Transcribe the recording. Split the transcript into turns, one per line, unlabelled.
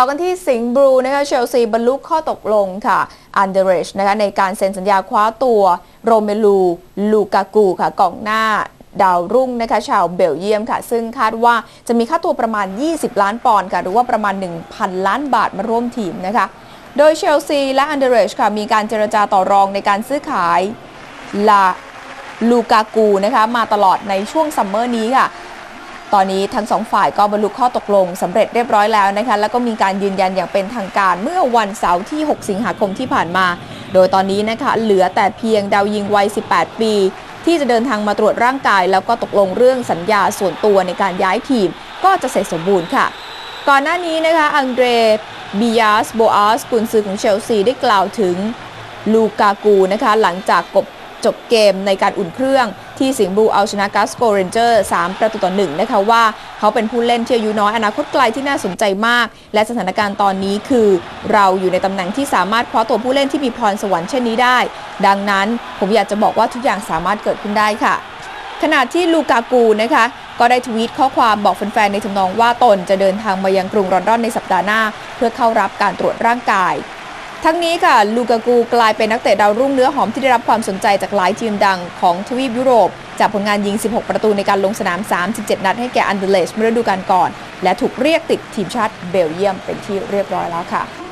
ต่อกันที่สิงห์บลูนะคะเชลซีบรรลุข้อตกลงค่ะอันเดเรชนะคะในการเซ็นสัญญาคว้าตัวโรเมลูลูกากูค่ะกองหน้าดาวรุ่งนะคะชาวเบลเยียมค่ะ ซึ่งคาดว่าจะมีค่าตัวประมาณ 20 ล้านปอนด์ค่ะ หรือว่าประมาณ 1,000 ล้านบาทมาร่วมทีมนะคะ โดยเชลซีและอันเดเรชค่ะมีการเจรจาต่อรองในการซื้อขายลาลูกากูนะคะมาตลอดในช่วงซัมเมอร์นี้ค่ะ ตอนนี้ทั้งสองฝ่ายก็บรรลุข้อตกลงสำเร็จเรียบร้อยแล้วนะคะแล้วก็มีการยืนยันอย่างเป็นทางการเมื่อวันเสาร์ที่ 6 สิงหาคมที่ผ่านมา โดยตอนนี้นะคะเหลือแต่เพียงดาวยิงวัย 18 ปี ที่จะเดินทางมาตรวจร่างกาย แล้วก็ตกลงเรื่องสัญญาส่วนตัวในการย้ายทีม ก็จะเสร็จสมบูรณ์ค่ะ ก่อนหน้านี้นะคะอังเดรบิยาสโบอาสกุนซือของเชลซีได้กล่าวถึงลูกากูนะคะหลังจากกบ จบเกมในการอุ่นเครื่องที่สิงห์บูเอาชนะกัสโกเรนเจอร์3ประตูต่อหนึ่งนะคะว่าเขาเป็นผู้เล่นที่อายุน้อยอนาคตไกลที่น่าสนใจมาก และสถานการณ์ตอนนี้คือเราอยู่ในตำแหน่งที่สามารถคว้าตัวผู้เล่นที่มีพรสวรรค์เช่นนี้ได้ ดังนั้นผมอยากจะบอกว่าทุกอย่างสามารถเกิดขึ้นได้ค่ะ ขณะที่ลูกากูนะคะก็ได้ทวีตข้อความบอกแฟนๆในทำนองว่าตนจะเดินทางมายังกรุงลอนดอนในสัปดาห์หน้า เพื่อเข้ารับการตรวจร่างกาย ทั้งนี้ค่ะลูกากูกลายเป็นนักเตะดาวรุ่งเนื้อหอมที่ได้รับความสนใจจากหลายทีมดังของทวีปยุโรป จากผลงานยิง 16 ประตูในการลงสนาม 37 นัดให้แก่อันเดเลชเมื่อฤดูกาลก่อน และถูกเรียกติดทีมชาติเบลเยียมเป็นที่เรียบร้อยแล้วค่ะ